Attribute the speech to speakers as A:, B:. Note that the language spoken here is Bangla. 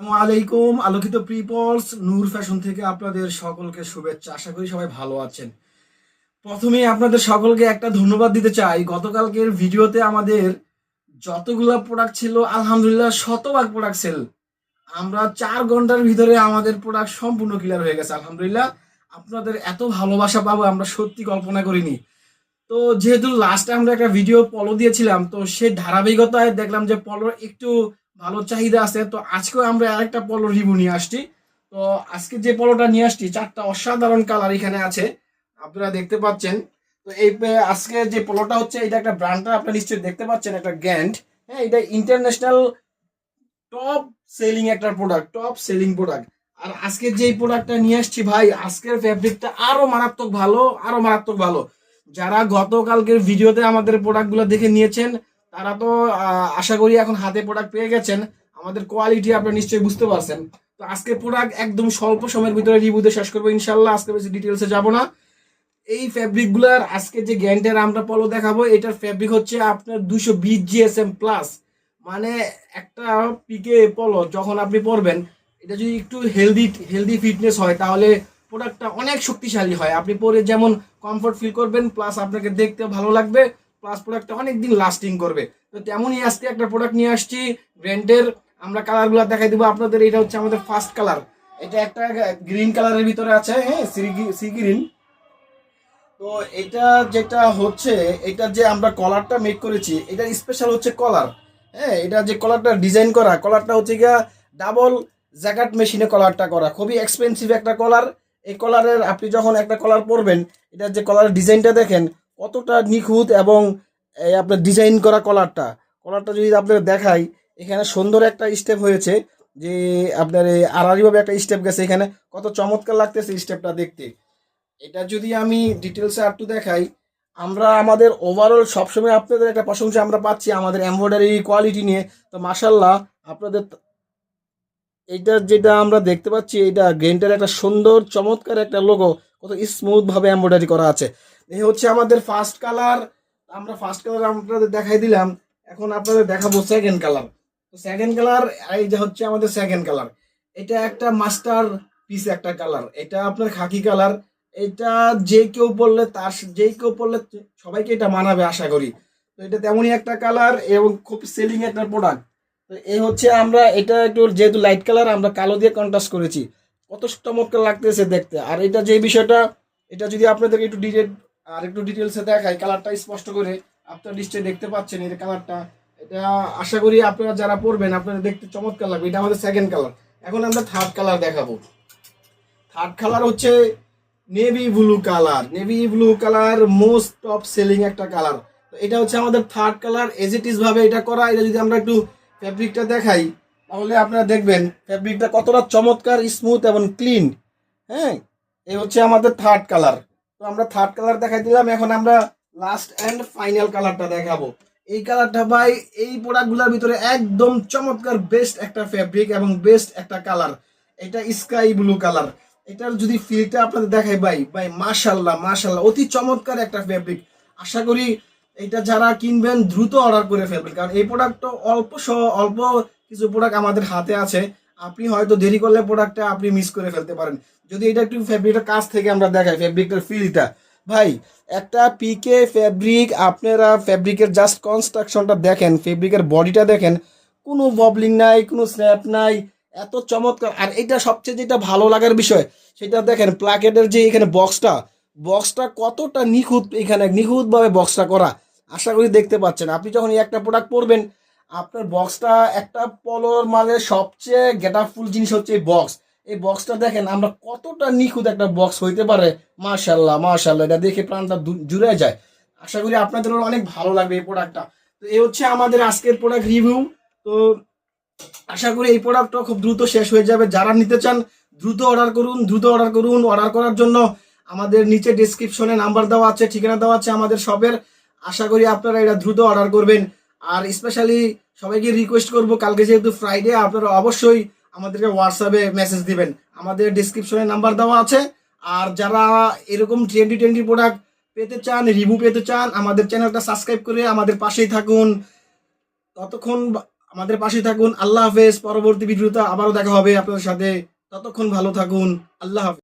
A: আলাইকুম, আলোকিত প্রিপলস নূর ফ্যাশন থেকে আপনাদের সকলকে শুভেচ্ছা। আশা করি সবাই ভালো আছেন। প্রথমেই আপনাদের সকলকে একটা ধন্যবাদ দিতে চাই। গতকালকের ভিডিওতে আমাদের যতগুলো প্রোডাক্ট ছিল, আলহামদুলিল্লাহ শতভাগ প্রোডাক্ট সেল আমরা চার ঘণ্টার ভিতরে আমাদের প্রোডাক্ট সম্পূর্ণ ক্লিয়ার হয়ে গেছে, আলহামদুলিল্লাহ। আপনাদের এত ভালোবাসা পাবো, আমরা সত্যি কল্পনা করিনি। তো যেহেতু লাস্টে আমরা একটা ভিডিও পলো দিয়েছিলাম, তো সেই ধারাবাহিকতায় দেখলাম যে পলোর একটু ভালো চাহিদা আছে, তো আজকেও আমরা আরেকটা পলো রিভিউ নিয়ে আসছি। তো আজকে যে পলোটা নিয়ে আসছি, চারটা অসাধারণ কালার এখানে আছে। আপনারা দেখতে পাচ্ছেন, তো এই, আজকে যে পলোটা হচ্ছে, এটা একটা ব্র্যান্ডটা আপনারা নিশ্চয়ই দেখতে পাচ্ছেন, একটা গ্যান্ড হ্যাঁ এটা ইন্টারন্যাশনাল টপ সেলিং একটা প্রোডাক্ট টপ সেলিং প্রোডাক্ট আর আজকে যে প্রোডাক্টটা নিয়ে আসছি ভাই, আজকের ফ্যাব্রিকটা আরও মারাত্মক ভালো, আরও মারাত্মক ভালো। যারা গতকালকের ভিডিওতে আমাদের প্রোডাক্টগুলো দেখে নিয়েছেন তারা তো আশা করি এখন হাতে প্রোডাক্ট পেয়ে গেছেন। আমাদের কোয়ালিটি আপনারা নিশ্চয়ই বুঝতে পারছেন। তো আজকে প্রোডাক্ট একদম স্বল্প সময়ের ভিতরে রিভিউতে শেষ করব ইনশাল্লাহ আজকে বেশি ডিটেলসে যাব না। এই ফ্যাব্রিকগুলোর আজকে যে গ্যান্টের আমরা পলো দেখাবো, এটার ফ্যাব্রিক হচ্ছে আপনার দুশো বিশ জিএসএম প্লাস মানে একটা পিকে পলো যখন আপনি পরবেন, এটা যদি একটু হেলদি হেলদি ফিটনেস হয়, তাহলে প্রোডাক্টটা অনেক শক্তিশালী হয়। আপনি পরে যেমন কমফর্ট ফিল করবেন প্লাস আপনাকে দেখতে ভালো লাগবে। প্লাস প্রোডাক্টটা অনেক দিন লাস্টিং করবে। তো তেমনই আজকে একটা প্রোডাক্ট নিয়ে আসছি ব্র্যান্ডের আমরা কালারগুলো দেখাই দিব আপনাদের, এটা হচ্ছে আমাদের ফার্স্ট কালার এটা একটা গ্রিন কালারের ভিতরে আছে হ্যাঁ সি গ্রিন তো এটা যেটা হচ্ছে, এটা যে আমরা কলারটা মেক করেছি, এটা স্পেশাল হচ্ছে কলার হ্যাঁ এটা যে কলারটা ডিজাইন করা কলারটা হচ্ছে গিয়া ডাবল জ্যাকেট মেশিনে কলারটা করা। খুবই এক্সপেন্সিভ একটা কলার এই কলারের আপনি যখন একটা কলার পরবেন এটার যে কলার ডিজাইনটা দেখেন কতটা নিখুঁত এবং আপনার ডিজাইন করা কলারটা কলারটা যদি আপনাদের দেখাই, এখানে সুন্দর একটা স্টেপ হয়েছে যে আপনার এই আড়াআড়িভাবে একটা স্টেপ গেছে এখানে। কত চমৎকার লাগতেছে স্টেপটা দেখতে। এটা যদি আমি ডিটেলসে একটু দেখাই, আমরা আমাদের ওভারঅল সবসময় আপনাদের একটা প্রশংসা আমরা পাচ্ছি আমাদের এমব্রয়ডারি কোয়ালিটি নিয়ে। তো মাসাল্লাহ আপনাদের এইটা যেটা আমরা দেখতে পাচ্ছি এটা গ্রেনটার একটা সুন্দর চমৎকার একটা লোগো কত স্মুথ ভাবে এমব্রয়ডারি করা আছে। এই হচ্ছে আমাদের ফার্স্ট কালার আমরা ফার্স্ট কালার আপনাদের দেখাই দিলাম। এখন আপনাদের দেখাবো সেকেন্ড কালার তো সেকেন্ড কালার এই যে হচ্ছে আমাদের সেকেন্ড কালার এটা একটা মাস্টার পিস একটা কালার এটা আপনার খাকি কালার এটা যে কেউ পড়লে তার যে কেউ পড়লে সবাইকে এটা মানাবে, আশা করি। তো এটা তেমনই একটা কালার এবং খুব সেলিং একটা প্রোডাক্ট তো এই হচ্ছে আমরা, এটা একটু যেহেতু লাইট কালার আমরা কালো দিয়ে কন্ট্রাস্ট করেছি। কত চমৎকার লাগতেছে দেখতে। আর এটা যে বিষয়টা, এটা যদি আপনাদেরকে একটু ডিটেল আর একটু ডিটেলসে দেখাই কালারটা স্পষ্ট করে আপনার নিশ্চয়ই দেখতে পাচ্ছেন এই কালারটা এটা আশা করি আপনারা যারা পরবেন, আপনারা দেখতে চমৎকার লাগবে। এটা আমাদের সেকেন্ড কালার এখন আমরা থার্ড কালার দেখাবো। থার্ড কালার হচ্ছে navy blue colour navy blue colour most top selling একটা কালার তো এটা হচ্ছে আমাদের third colour as it is ভাবে এটা করা, এটা যদি আমরা একটু ফ্যাব্রিকটা দেখাই, তাহলে আপনারা দেখবেন ফ্যাব্রিকটা কতটা চমৎকার স্মুথ এবং ক্লিন হ্যাঁ এই হচ্ছে আমাদের থার্ড কালার তো আমরা থার্ড কালার দেখাই দিলাম, এখন আমরা লাস্ট অ্যান্ড ফাইনাল কালারটা দেখাবো। এই কালারটা ভাই, এই প্রোডাক্টগুলোর ভিতরে একদম চমৎকার বেস্ট একটা ফ্যাব্রিক এবং বেস্ট একটা কালার এটা স্কাই ব্লু কালার এটার যদি ফিলটা আপনাদের দেখাই ভাই ভাই মাশাল্লাহ মাশাল্লাহ অতি চমৎকার একটা ফ্যাব্রিক আশা করি এটা যারা কিনবেন, দ্রুত অর্ডার করে ফেলবেন। কারণ এই প্রোডাক্ট অল্প অল্প কিছু প্রোডাক্ট আমাদের হাতে আছে। আপনি হয়তো দেরি করলে প্রোডাক্টটা আপনি মিস করে ফেলতে পারেন। যদি এটা একটু ফ্যাব্রিকটা কাছ থেকে আমরা দেখাই ফ্যাব্রিকটার ফিলটা ভাই, একটা পিকে ফ্যাব্রিক আপনারা ফ্যাব্রিকের জাস্ট কনস্ট্রাকশনটা দেখেন ফ্যাব্রিকের বডিটা দেখেন, কোনো ববলিং নাই, কোনো স্ন্যাপ নাই, এত চমৎকার। আর এটা সবচেয়ে যেটা ভালো লাগার বিষয়, সেটা দেখেন প্লাকেটের যে এখানে বক্সটা বক্সটা কতটা নিখুঁত এখানে, নিখুঁতভাবে বক্সটা করা। আশা করি দেখতে পাচ্ছেন। আপনি যখন একটা প্রোডাক্ট পরবেন আপনার বক্সটা একটা পলোর মালের সবচেয়ে গেটাফুল জিনিস হচ্ছে এই বক্স এই বক্সটা দেখেন, আমরা কতটা নিখুঁত একটা বক্স হইতে পারে। মাশাল্লাহ মাশাল্লাহ এটা দেখে প্রাণটা জুড়ে যায়। আশা করি আপনাদের অনেক ভালো লাগবে এই প্রোডাক্টটা তো এ হচ্ছে আমাদের আজকের প্রোডাক্ট রিভিউ তো আশা করি এই প্রোডাক্টটা খুব দ্রুত শেষ হয়ে যাবে। যারা নিতে চান, দ্রুত অর্ডার করুন, দ্রুত অর্ডার করুন। অর্ডার করার জন্য আমাদের নিচে ডিসক্রিপশনে নাম্বার দেওয়া আছে, ঠিকানা দেওয়া আছে আমাদের শপের আশা করি আপনারা এটা দ্রুত অর্ডার করবেন। আর স্পেশালি সবাইকে রিকোয়েস্ট করব, কালকে যেহেতু ফ্রাইডে আপনারা অবশ্যই আমাদেরকে হোয়াটসঅ্যাপে মেসেজ দিবেন। আমাদের ডিসক্রিপশনে নাম্বার দেওয়া আছে। আর যারা এরকম টোয়েন্টি টোয়েন্টি প্রোডাক্ট পেতে চান রিভিউ পেতে চান, আমাদের চ্যানেলটা সাবস্ক্রাইব করে আমাদের পাশেই থাকুন। ততক্ষণ আমাদের পাশেই থাকুন। আল্লাহ হাফেজ। পরবর্তী ভিডিওতে আবারও দেখা হবে আপনাদের সাথে। ততক্ষণ ভালো থাকুন। আল্লাহ হাফেজ।